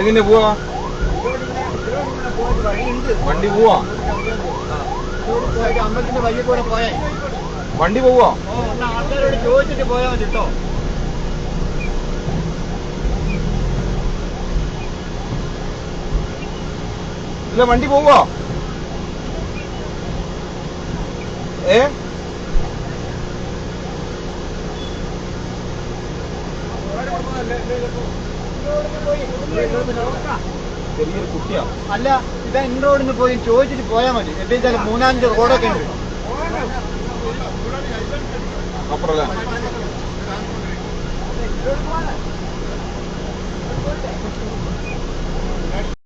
എങ്ങനെ പോവാ? വണ്ടി പോവാ? അമ്പലത്തിന്റെ വഴി കൂടെ പോയേ. വണ്ടി പോവാ? ആൾക്കാരോട് ചോദിച്ചിട്ട് പോയാൽ മതി കേട്ടോ ഇല്ല വണ്ടി പോവാ? ഏ? അല്ല ഇതാ ഇൻ റോഡിന് പോയി ചോദിച്ചിട്ട് പോയാൽ മതി. എന്താ വെച്ചാൽ മൂന്നാഞ്ച് റോഡൊക്കെ ഉണ്ട്. അപ്പുറല്ലേ